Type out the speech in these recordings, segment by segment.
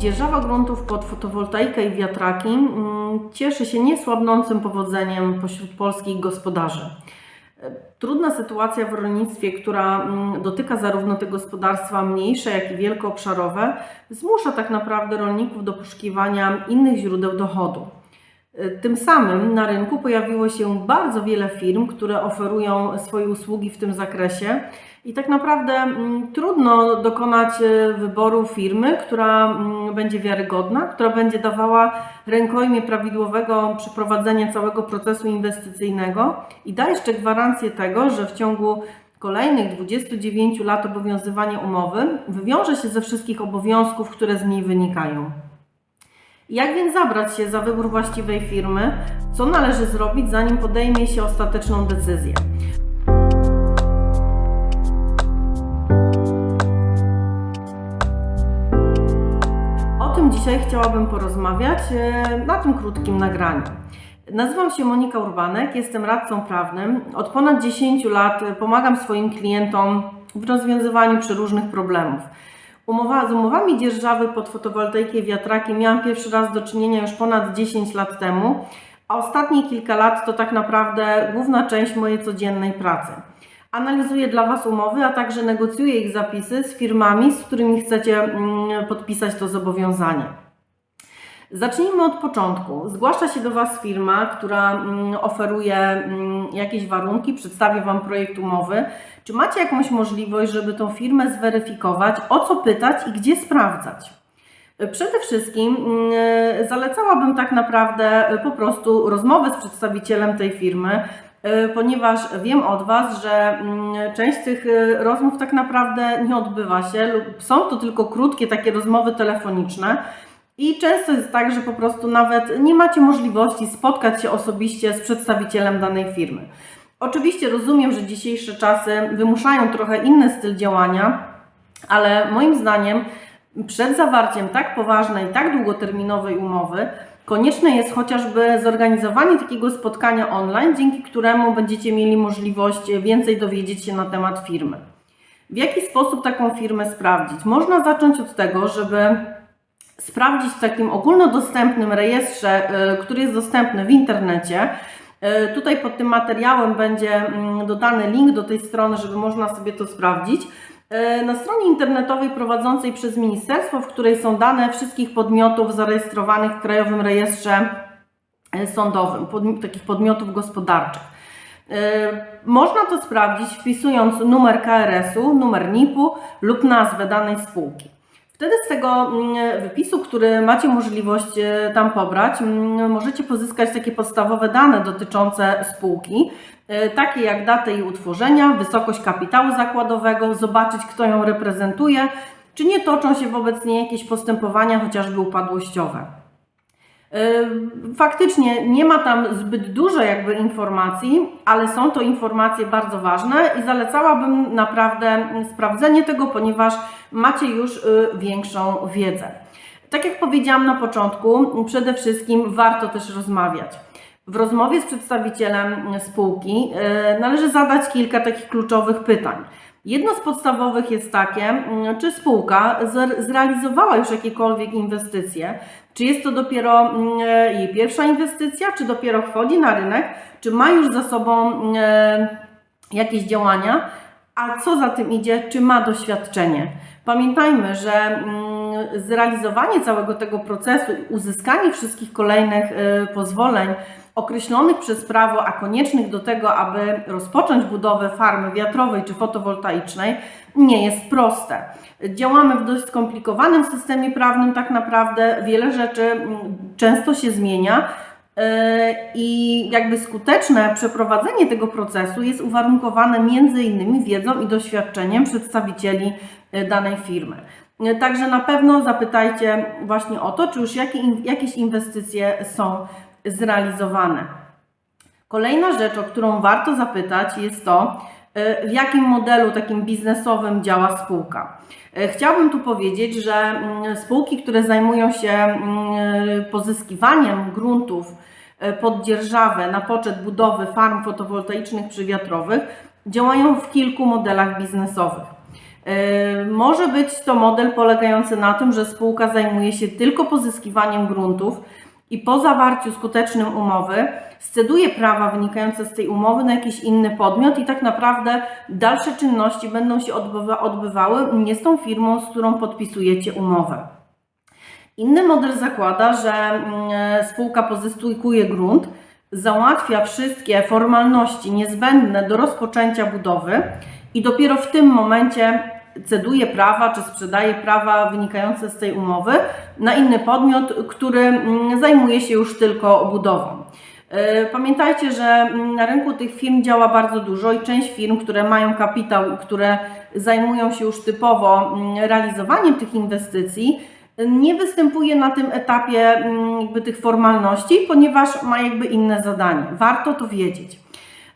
Dzierżawa gruntów pod fotowoltaikę i wiatraki mm, cieszy się niesłabnącym powodzeniem pośród polskich gospodarzy. E, Trudna sytuacja w rolnictwie, która mm, dotyka zarówno te gospodarstwa mniejsze, jak i wielkoobszarowe, zmusza tak naprawdę rolników do poszukiwania innych źródeł dochodu. E, Tym samym na rynku pojawiło się bardzo wiele firm, które oferują swoje usługi w tym zakresie i tak naprawdę mm, trudno dokonać e, wyboru firmy, która mm, będzie wiarygodna, która będzie dawała rękojmie prawidłowego przeprowadzenia całego procesu inwestycyjnego i da jeszcze gwarancję tego, że w ciągu kolejnych 29 lat obowiązywania umowy wywiąże się ze wszystkich obowiązków, które z niej wynikają. Jak więc zabrać się za wybór właściwej firmy? Co należy zrobić, zanim podejmie się ostateczną decyzję? O tym dzisiaj chciałabym porozmawiać e, na tym krótkim nagraniu. Nazywam się Monika Urbanek, jestem radcą prawnym. Od ponad 10 lat pomagam swoim klientom w rozwiązywaniu przeróżnych problemów. Umowa, z umowami dzierżawy pod fotowoltaikę i wiatraki miałam pierwszy raz do czynienia już ponad 10 lat temu, a ostatnie kilka lat to tak naprawdę główna część mojej codziennej pracy. Analizuję dla Was umowy, a także negocjuję ich zapisy z firmami, z którymi chcecie mm, podpisać to zobowiązanie. Zacznijmy od początku. Zgłasza się do Was firma, która mm, oferuje mm, jakieś warunki, przedstawia Wam projekt umowy. Czy macie jakąś możliwość, żeby tą firmę zweryfikować, o co pytać i gdzie sprawdzać? Przede wszystkim mm, zalecałabym tak naprawdę po prostu rozmowę z przedstawicielem tej firmy, y, ponieważ wiem od Was, że część tych y, rozmów tak naprawdę nie odbywa się lub są to tylko krótkie takie rozmowy telefoniczne. I często jest tak, że po prostu nawet nie macie możliwości spotkać się osobiście z przedstawicielem danej firmy. Oczywiście rozumiem, że dzisiejsze czasy wymuszają trochę inny styl działania, ale moim zdaniem przed zawarciem tak poważnej, tak długoterminowej umowy konieczne jest chociażby zorganizowanie takiego spotkania online, dzięki któremu będziecie mieli możliwość więcej dowiedzieć się na temat firmy. W jaki sposób taką firmę sprawdzić? Można zacząć od tego, żeby sprawdzić w takim ogólnodostępnym rejestrze, y, który jest dostępny w internecie. Y, Tutaj pod tym materiałem będzie mm, dodany link do tej strony, żeby można sobie to sprawdzić. Y, Na stronie internetowej prowadzącej przez ministerstwo, w której są dane wszystkich podmiotów zarejestrowanych w Krajowym Rejestrze Sądowym, podmi- takich podmiotów gospodarczych. Można to sprawdzić wpisując numer KRS-u, numer NIP-u lub nazwę danej spółki. Wtedy z tego mm, wypisu, który macie możliwość e, tam pobrać, mm, możecie pozyskać takie podstawowe dane dotyczące spółki, e, takie jak datę jej utworzenia, wysokość kapitału zakładowego, zobaczyć kto ją reprezentuje, czy nie toczą się wobec niej jakieś postępowania, chociażby upadłościowe. Faktycznie nie ma tam zbyt dużo jakby informacji, ale są to informacje bardzo ważne i zalecałabym naprawdę sprawdzenie tego, ponieważ macie już y, większą wiedzę. Tak jak powiedziałam na początku, przede wszystkim warto też rozmawiać. W rozmowie z przedstawicielem spółki y, należy zadać kilka takich kluczowych pytań. Jedno z podstawowych jest takie, mm, czy spółka zre- zrealizowała już jakiekolwiek inwestycje, czy jest to dopiero mm, jej pierwsza inwestycja, czy dopiero wchodzi na rynek, czy ma już za sobą mm, jakieś działania, a co za tym idzie, czy ma doświadczenie. Pamiętajmy, że mm, zrealizowanie całego tego procesu uzyskanie wszystkich kolejnych y, pozwoleń określonych przez prawo, a koniecznych do tego, aby rozpocząć budowę farmy wiatrowej czy fotowoltaicznej, nie jest proste. Działamy w dość skomplikowanym systemie prawnym, tak naprawdę wiele rzeczy mm, często się zmienia. Yy, I jakby skuteczne przeprowadzenie tego procesu jest uwarunkowane między innymi wiedzą i doświadczeniem przedstawicieli yy, danej firmy. Yy, Także na pewno zapytajcie właśnie o to, czy już jakieś inwestycje są zrealizowane. Kolejna rzecz, o którą warto zapytać, jest to, y, w jakim modelu takim biznesowym działa spółka. Y, Chciałabym tu powiedzieć, że mm, spółki, które zajmują się mm, pozyskiwaniem gruntów pod dzierżawę na poczet budowy farm fotowoltaicznych czy wiatrowych, działają w kilku modelach biznesowych. E, Może być to model polegający na tym, że spółka zajmuje się tylko pozyskiwaniem gruntów i po zawarciu skutecznym umowy sceduje prawa wynikające z tej umowy na jakiś inny podmiot i tak naprawdę dalsze czynności będą się odbywa, odbywały nie z tą firmą, z którą podpisujecie umowę. Inny model zakłada, że mm, spółka pozyskuje grunt, załatwia wszystkie formalności niezbędne do rozpoczęcia budowy i dopiero w tym momencie ceduje prawa czy sprzedaje prawa wynikające z tej umowy na inny podmiot, który mm, zajmuje się już tylko budową. E, Pamiętajcie, że mm, na rynku tych firm działa bardzo dużo i część firm, które mają kapitał które zajmują się już typowo mm, realizowaniem tych inwestycji, nie występuje na tym etapie jakby tych formalności, ponieważ ma jakby inne zadanie. Warto to wiedzieć.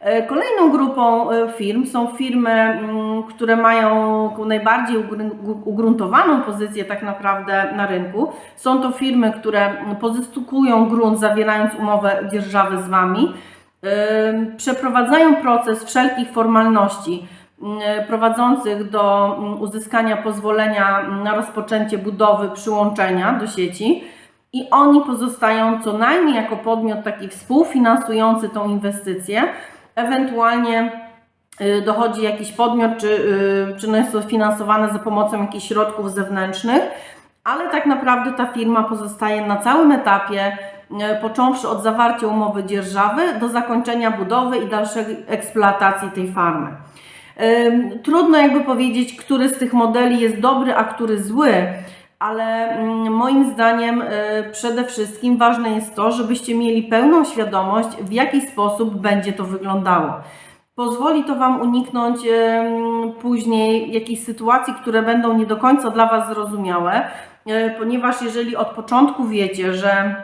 E, Kolejną grupą e, firm są firmy, mm, które mają najbardziej ugr- ugruntowaną pozycję tak naprawdę na rynku. Są to firmy, które pozyskują grunt zawierając umowę dzierżawy z Wami, Ym, przeprowadzają proces wszelkich formalności mm, prowadzących do mm, uzyskania pozwolenia na rozpoczęcie budowy przyłączenia do sieci i oni pozostają co najmniej jako podmiot taki współfinansujący tą inwestycję, ewentualnie y, dochodzi jakiś podmiot, czy, y, czy no jest to finansowane za pomocą jakichś środków zewnętrznych, ale tak naprawdę ta firma pozostaje na całym etapie, y, począwszy od zawarcia umowy dzierżawy do zakończenia budowy i dalszej eksploatacji tej farmy. Trudno jakby powiedzieć, który z tych modeli jest dobry, a który zły, ale mm, moim zdaniem y, przede wszystkim ważne jest to, żebyście mieli pełną świadomość, w jaki sposób będzie to wyglądało. Pozwoli to Wam uniknąć ym, później jakichś sytuacji, które będą nie do końca dla Was zrozumiałe, y, ponieważ jeżeli od początku wiecie, że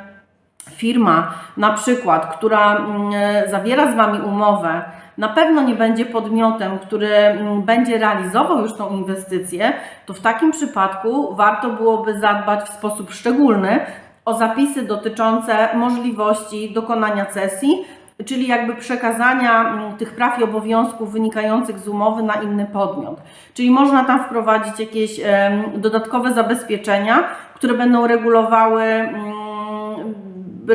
firma, na przykład, która mm, zawiera z Wami umowę, na pewno nie będzie podmiotem, który mm, będzie realizował już tą inwestycję, to w takim przypadku warto byłoby zadbać w sposób szczególny o zapisy dotyczące możliwości dokonania cesji, czyli jakby przekazania mm, tych praw i obowiązków wynikających z umowy na inny podmiot. Czyli można tam wprowadzić jakieś dodatkowe zabezpieczenia, które będą regulowały mm,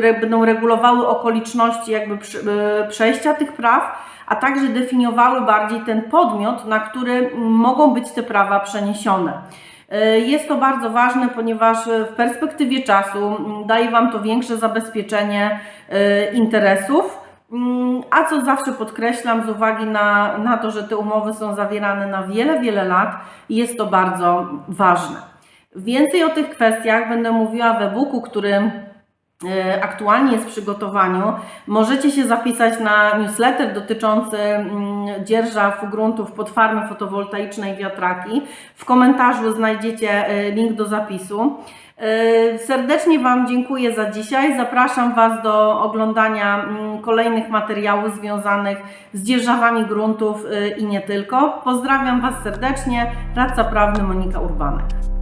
będą regulowały okoliczności jakby e, przejścia tych praw, a także definiowały bardziej ten podmiot, na który mogą być te prawa przeniesione. E, Jest to bardzo ważne, ponieważ w perspektywie czasu daje Wam to większe zabezpieczenie e, interesów. Mm, A co zawsze podkreślam, z uwagi na, na to, że te umowy są zawierane na wiele, wiele lat, jest to bardzo ważne. Więcej o tych kwestiach będę mówiła w e-booku, który aktualnie jest w przygotowaniu. Możecie się zapisać na newsletter dotyczący mm, dzierżaw gruntów pod farmy fotowoltaiczne i wiatraki. W komentarzu znajdziecie e, link do zapisu. E, Serdecznie Wam dziękuję za dzisiaj. Zapraszam Was do oglądania mm, kolejnych materiałów związanych z dzierżawami gruntów i nie tylko. Pozdrawiam Was serdecznie. Radca prawny Monika Urbanek.